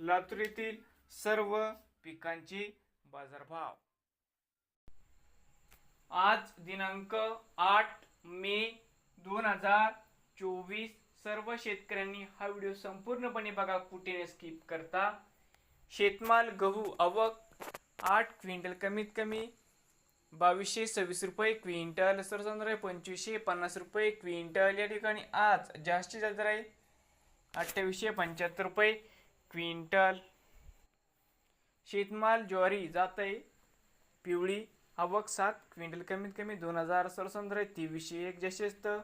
लातूर येथील सर्व पिकांचे बाजारभाव. आज दिनांक आठ मे दोन हजार चोवीस. सर्व शेतकऱ्यांनी हा व्हिडिओ संपूर्णपणे बघा कुठे स्किप करता. शेतमाल गहू आवक आठ क्विंटल कमीत कमी बावीसशे सव्वीस रुपये क्विंटल सर्वसाधारण पंचवीसशे पन्नास रुपये क्विंटल. या ठिकाणी आज जास्तीत जास्त आहे अठ्ठावीसशे पंच्याहत्तर रुपये. क्विंटल शेतमाल ज्वारी जात आहे पिवळी आवक सात क्विंटल कमीत कमी दोन हजार सरसंद्र आहे. तेवीसशे एक असतं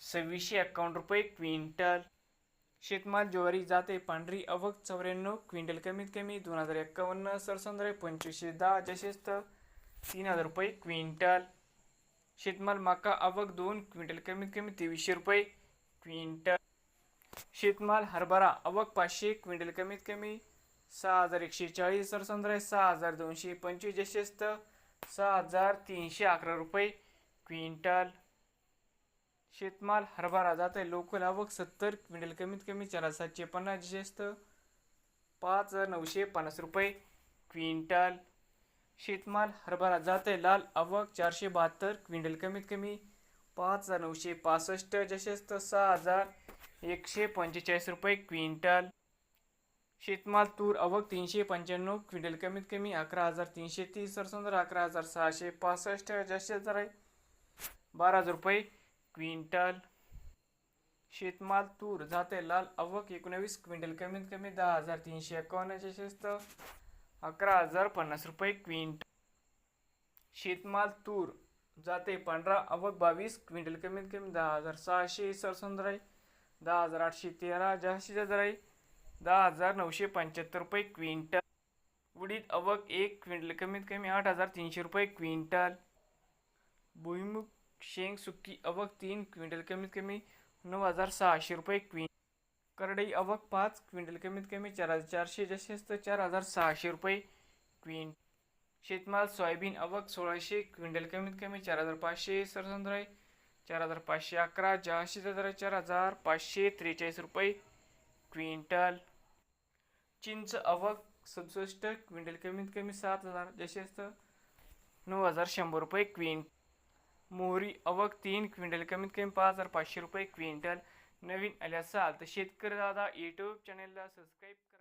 सव्वीसशे एक्कावन्न रुपये क्विंटल. शेतमाल ज्वारी जाते पांढरी अवक चौऱ्याण्णव क्विंटल कमीत कमी दोन हजार एक्कावन्न सरसंद्र पंचवीसशे दहा जास्तीत तीन हजार रुपये क्विंटल. शेतमाल मका अवक दोन क्विंटल कमीत कमी तेवीसशे रुपये क्विंटल. शेतमाल हरभरा आवक पाचशे क्विंटल कमीत कमी सहा हजार एकशे चाळीस सरसंद्र आहे सहा हजार दोनशे पंचवीस जास्तीत सहा हजार तीनशे अकरा रुपये. क्विंटल शेतमाल हरभरा जात आहे लोकल आवक सत्तर क्विंटल कमीत कमी चार हजार सातशे पन्नास जास्त पाच हजार नऊशे पन्नास रुपये. क्विंटल शेतमाल हरभरा जात आहे लाल आवक चारशे बहात्तर क्विंटल कमीत कमी पाच हजार नऊशे पासष्ट जसेच सहा हजार एकशे पंचेचाळीस रुपये क्विंटल. शेतमाल तूर अवक तीनशे पंच्याण्णव क्विंटल. कमीत कमी अकरा हजार तीनशे तीस सरसंदर अकरा हजार सहाशे पासष्ट जास्तीत हजार आहे बारा हजार रुपये क्विंटल. शेतमाल तूर जाते लाल अवक एकोणावीस क्विंटल. कमीत कमी दहा हजार तीनशे एकावन्न जास्तीत अकरा हजार पन्नास रुपये क्विंटल. शेतमाल तूर जाते पांढरा अवक बावीस क्विंटल. कमीत कमी दहा हजार सहाशे सरसंदर आहे. दहा हजार आठशे तेरा जास्तीत दर आहे दहा हजार नऊशे पंच्याहत्तर रुपये क्विंटल. उडीद अवक एक क्विंटल कमीत कमी आठ हजार तीनशे रुपये क्विंटल. भुईमुग शेंग सुक्की अवक तीन क्विंटल कमीत कमी नऊ हजार सहाशे रुपये क्विंटल. करडई अवक पाच क्विंटल कमीत कमी चार हजार चारशे जास्तीत तर चार हजार सहाशे रुपये क्विंट शेतमाल सोयाबीन अवक सोळाशे क्विंटल कमीत कमी चार हजार पाचशे. सरसंद्राई आहे चार हजार पाचशे अकरा जहाशी हजार चार हजार पाचशे त्रेचाळीस रुपये. क्विंटल. चिंच आवक सदुसष्ट क्विंटल कमीत कमी सात हजार जास्तीत नऊ हजार शंभर रुपये क्विंट मोहरी आवक तीन क्विंटल कमीत कमी पाच हजार पाचशे रुपये क्विंटल. नवीन आले असाल तर शेतकरी दादा यूट्यूब चॅनेलला सबस्क्राईब करा.